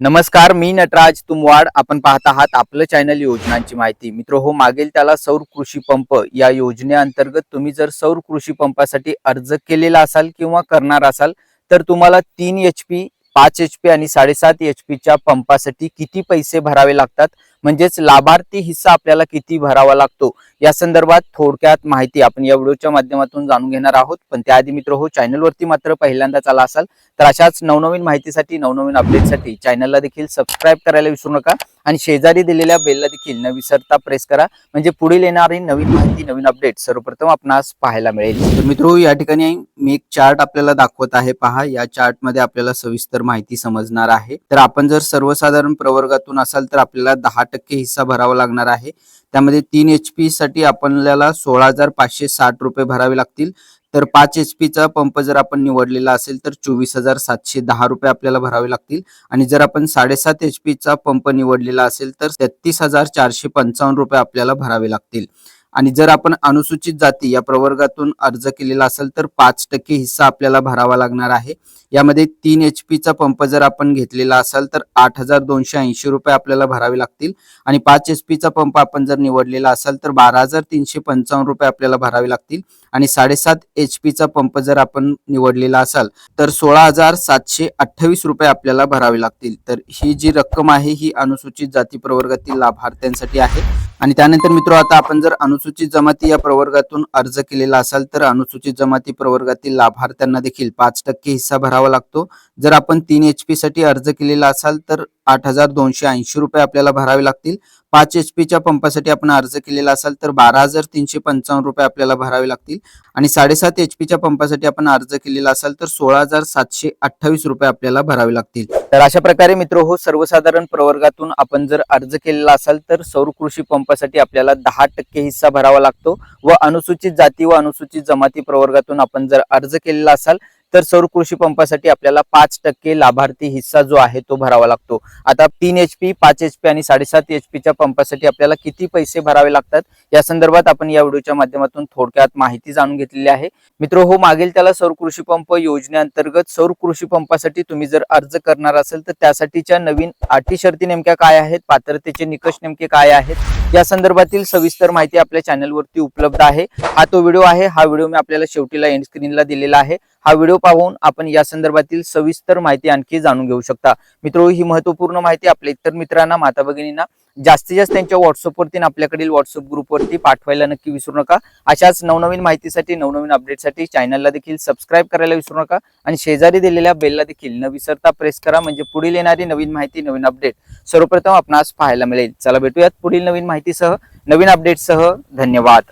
नमस्कार मी नटराज तुमवाड. आपण पाहत आहात आपलं चॅनल योजनांची माहिती. मित्र हो मागेल त्याला सौर कृषी पंप या योजनेअंतर्गत तुम्ही जर सौर कृषी पंपासाठी अर्ज केलेला असाल किंवा करणार असाल तर तुम्हाला तीन एच पी पाच एच पी आणि साडेसात एच पीच्या पंपासाठी किती पैसे भरावे लागतात? म्हणजेच लाभार्थी हिस्सा आपल्याला किती भरावा लागतो? या संदर्भात थोडक्यात माहिती आपण या व्हिडिओच्या माध्यमातून जाणून घेणार आहोत. पण त्याआधी मित्र हो चॅनलवरती मात्र पहिल्यांदाच आला असाल तर अशाच नवनवीन माहितीसाठी नवनवीन अपडेटसाठी चॅनलला देखील सबस्क्राईब करायला विसरू नका आणि शेजारी दिलेल्या बेलला देखील न विसरता प्रेस करा. म्हणजे पुढील येणारी नवीन माहिती नवीन अपडेट सर्वप्रथम आपणास पाहायला मिळेल. तर मित्रो हो, या ठिकाणी मी एक चार्ट आपल्याला दाखवत आहे. पहा या चार्टमध्ये आपल्याला सविस्तर माहिती समजणार आहे. तर आपण जर सर्वसाधारण प्रवर्गातून असाल तर आपल्याला दहा टक्के हिस्सा भरावा लागणार आहे. त्यामध्ये तीन एच पी साठी आपल्याला सोळा हजार पाचशे साठ रुपये भरावे लागतील. तर पाच एच पीचा पंप जर आपण निवडलेला असेल तर चोवीस हजार सातशे दहा रुपये आपल्याला भरावे लागतील. आणि जर आपण साडेसात एच चा पंप निवडलेला असेल तर तेहतीस हजार चारशे पंचावन्न रुपये आपल्याला भरावे लागतील. आणि जर आपण अनुसूचित जाती या प्रवर्गातून अर्ज केलेला असेल तर पाच टक्के हिस्सा आपल्याला भरावा लागणार आहे. यामध्ये तीन एच पीचा पंप जर आपण घेतलेला असाल तर आठ हजार दोनशे ऐंशी रुपये आपल्याला भरावे लागतील. आणि पाच एच पीचा पंप आपण जर निवडलेला असाल तर बारा हजार तीनशे पंचावन्न रुपये आपल्याला भरावे लागतील. आणि साडेसात एच पीचा पंप जर आपण निवडलेला असाल तर सोळा हजार सातशे अठ्ठावीस रुपये आपल्याला भरावे लागतील. तर ही जी रक्कम आहे ही अनुसूचित जाती प्रवर्गातील लाभार्थ्यांसाठी आहे. आणि त्यानंतर मित्र आता आपण जर अनुसूचित जमाती या प्रवर्गातून अर्ज केलेला असाल तर अनुसूचित जमाती प्रवर्गातील लाभार्थ्यांना देखील पाच टक्के हिस्सा भरावा लागतो. जर आपण तीन एच पी साठी अर्ज केलेला असाल तर आठ हजार दोनशे ऐंशी रुपये आपल्याला भरावे लागतील. पाच एच पीच्या पंपासाठी आपण अर्ज केलेला असाल तर बारा हजार तीनशे पंचावन्न रुपये आपल्याला भरावे लागतील. आणि साडेसात एच पीच्या पंपासाठी आपण अर्ज केलेला असाल तर सोळा हजार सातशे अठ्ठावीस रुपये आपल्याला भरावे लागतील. तर अशा प्रकारे मित्र हो सर्वसाधारण प्रवर्गातून आपण जर अर्ज केलेला असाल तर सौर कृषी पंपासाठी आपल्याला दहा टक्के हिस्सा भरावा लागतो. व अनुसूचित जाती व अनुसूचित जमाती प्रवर्गातून आपण जर अर्ज केलेला असाल तर सौर कृषी पंपासाठी आपल्याला पाच टक्के लाभार्थी हिस्सा जो आहे तो भरावा लागतो. आता तीन एच पी पाच एच पी आणि साडेसात एच पीच्या पंपासाठी आपल्याला किती पैसे भरावे लागतात? या संदर्भात आपण या व्हिडिओच्या माध्यमातून थोडक्यात माहिती जाणून घेतलेली आहे. मित्र हो मागील त्याला सौर कृषी पंप योजनेअंतर्गत सौर कृषी पंपासाठी तुम्ही जर अर्ज करणार असेल तर त्यासाठीच्या नवीन अटी शर्ती नेमक्या काय आहेत? पात्रतेचे निकष नेमके काय आहेत? या संदर्भातील सविस्तर माहिती आपल्या चॅनलवरती उपलब्ध आहे. हा तो व्हिडिओ आहे. हा व्हिडिओ मी आपल्याला शेवटीला एंड स्क्रीनला दिलेला आहे. हा व्हिडिओ पाहून आपण या संदर्भातील सविस्तर माहिती आणखी जाणून घेऊ शकता. मित्र ही महत्त्वपूर्ण माहिती आपल्या इतर मित्रांना माता भगिनींना जास्तीत जास्त त्यांच्या व्हॉट्सअपवरती आपल्याकडील व्हॉट्सअप ग्रुपवरती पाठवायला नक्की विसरू नका. अशाच नवनवीन माहितीसाठी नवनवीन अपडेटसाठी चॅनलला देखील सबस्क्राईब करायला विसरू नका. आणि शेजारी दिलेल्या बेलला देखील न विसरता प्रेस करा. म्हणजे पुढील येणारी नवीन माहिती नवीन अपडेट सर्वप्रथम आपणास पाहायला मिळेल. चला भेटूयात पुढील नवीन माहितीसह. नवीन अपडेटसह धन्यवाद.